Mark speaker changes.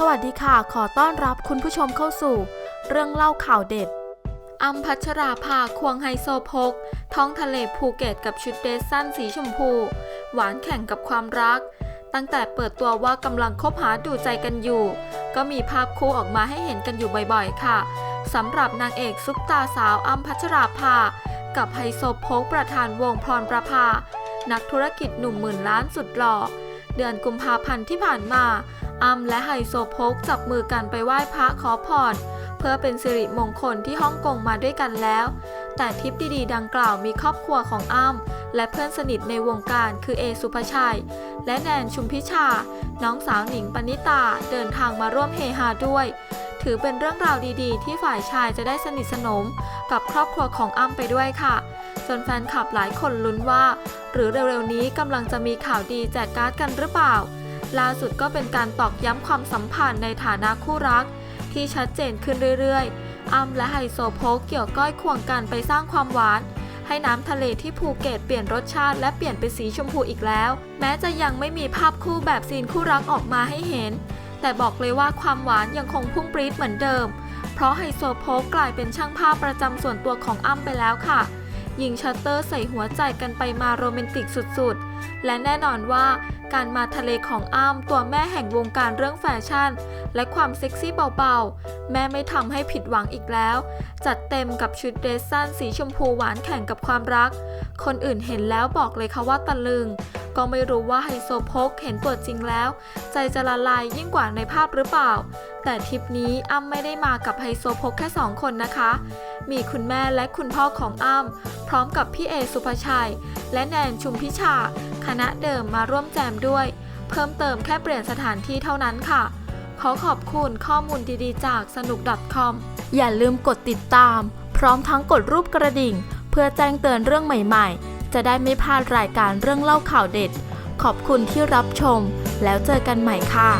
Speaker 1: สวัสดีค่ะ ขอต้อนรับคุณผู้ชมเข้าสู่ เรื่องเล่าข่าวเด็ด อัมพัชราภาควงไฮโซโพก ท้องทะเลภูเก็ตกับชุดเดรสสั้นสีชมพู หวานแข่งกับความรัก ตั้งแต่เปิดตัวว่ากำลังคบหาดูใจกันอยู่ ก็มีภาพคู่ออกมาให้เห็นกันอยู่บ่อยๆ ค่ะสำหรับนางเอกซุปตาสาวอัมพัชราภา กับไฮโซโพกประธานวงพรประภา นักธุรกิจหนุ่มหมื่นล้านสุดหล่อ เดือนกุมภาพันธ์ที่ผ่านมาอัมและไฮโซโพกจับมือกันไปไหว้พระขอพรเพื่อเป็นสิริมงคลที่ฮ่องกงมาด้วยกันแล้ว แต่ทริปดีๆ ดังกล่าวมีครอบครัวของอ้มและเพื่อนสนิทในวงการคือเอสุภาชัย และแนนชุมพิชา น้องสาวหนิงปณิตาเดินทางมาร่วมเฮฮาด้วย ถือเป็นเรื่องราวดีๆ ที่ฝ่ายชายจะได้สนิทสนม กับครอบครัวของอ้ำไปด้วยค่ะ จนแฟนคลับหลายคนลุ้นว่า หรือเร็วๆนี้กำลังจะมีข่าวดีแจกการ์ดกันหรือเปล่า ล่าสุดก็เป็นการตอกย้ำความสัมพันธ์ในฐานะคู่รัก ที่ชัดเจนขึ้นเรื่อยๆ อ้ำและไฮโซโพกเกี่ยวก้อยควงกันไปสร้างความหวานให้น้ำทะเลที่ภูเก็ตเปลี่ยนรสชาติและเปลี่ยนเป็นสีชมพูอีกแล้ว แม้จะยังไม่มีภาพคู่แบบซีนคู่รักออกมาให้เห็น แต่บอกเลยว่าความหวานยังคงพุ่งปรี๊ดเหมือนเดิม เพราะไฮโซโพกกลายเป็นช่างภาพประจำส่วนตัวของอ้ำไปแล้วค่ะยิงชัตเตอร์ใส่หัวใจกันไปมาโรแมนติกสุดๆ และแน่นอนว่า การมาทะเลของอ้ำตัวแม่แห่งวงการเรื่องแฟชั่น และความเซ็กซี่เบาๆ แม่ไม่ทำให้ผิดหวังอีกแล้ว จัดเต็มกับชุดเดรสสั้นสีชมพูหวานแข่งกับความรัก คนอื่นเห็นแล้วบอกเลยค่ะว่าตะลึง ก็ไม่รู้ว่าไฮโซโพกเห็นตัวจริงแล้ว ใจจะละลายยิ่งกว่าในภาพหรือเปล่า แต่ทริปนี้อ้ำไม่ได้มากับไฮโซโพกแค่สองคนนะคะ มีคุณแม่และคุณพ่อของอ้ำพร้อมกับพี่เอสุภชัย และแนนชุมพิชา คณะเดิมมาร่วมแจมด้วย เพิ่มเติมแค่เปลี่ยนสถานที่เท่านั้นค่ะ ขอขอบคุณข้อมูลดีๆ จากสนุก .com อย่าลืมกดติดตาม พร้อมทั้งกดรูปกระดิ่ง เพื่อแจ้งเตือนเรื่องใหม่ๆ จะได้ไม่พลาดรายการเรื่องเล่าข่าวเด็ด ขอบคุณที่รับชม แล้วเจอกันใหม่ค่ะ